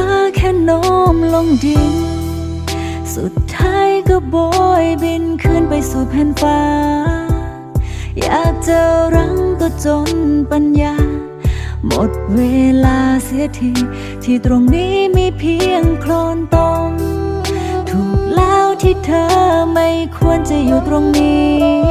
า โน้มลงดิน สุดท้ายก็โบยบินขึ้นไปสู่แผ่นฟ้า อยากจะรั้งก็จนปัญญา หมดเวลาเสียที ที่ตรงนี้มีเพียงโคลนตมถูกแล้วที่เธอไม่ควรจะอยู่ตรงนี้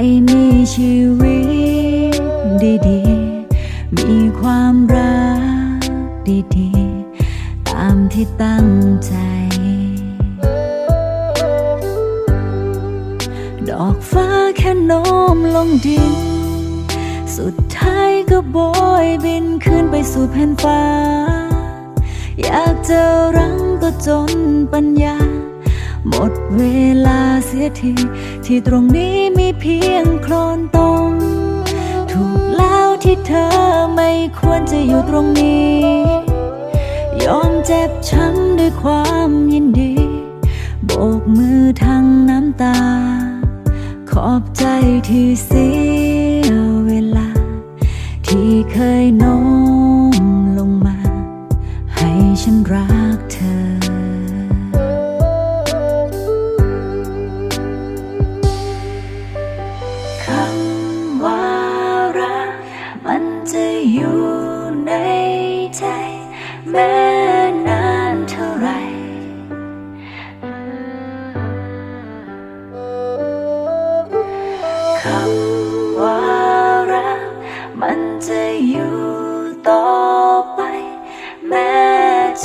ไปมีชีวิตดีๆ มีความรักดีๆ ตามที่ตั้งใจ ดอกฟ้าแค่โน้มลงดิน สุดท้ายก็โบยบินขึ้นไปสู่แผ่นฟ้า อยากจะรั้งก็จนปัญญา หมดเวลาเสียที ที่ตรงนี้มีเพียงโคลนตมถูกแล้วที่เธอไม่ควรจะอยู่ตรงนี้ ยอมเจ็บช้ำด้วยความยินดี โบกมือทั้งน้ำตา ขอบใจที่เสียเวลา ที่เคยโน้ แม้นานเท่าไรคำว่ารักมันจะอยู่ต่อไป แม้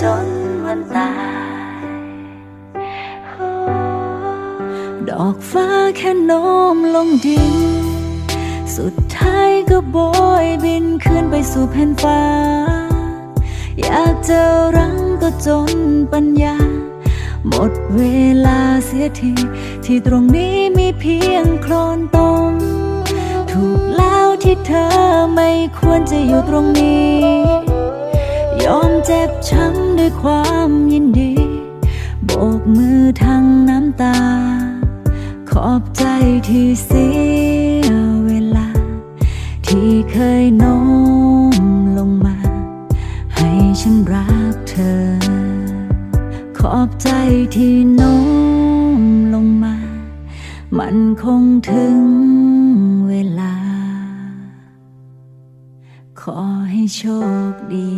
จนวันตาย ดอกฟ้าแค่โน้มลงดิน สุดท้ายก็โบยบินขึ้นไปสู่แผ่นฟ้า อยากจะรั้งก็จนปัญญา หมดเวลาเสียที ที่ตรงนี้มีเพียงโคลนตม ถูกแล้วที่เธอไม่ควรจะอยู่ตรงนี้ ยอมเจ็บช้ำด้วยความยินดี โบกมือทั้งน้ำตา ขอบใจที่เสียเวลา ที่เคยโน้ ฉันรักเธอ ขอบใจที่โน้มลงมา มันคงถึงเวลา ขอให้โชคดี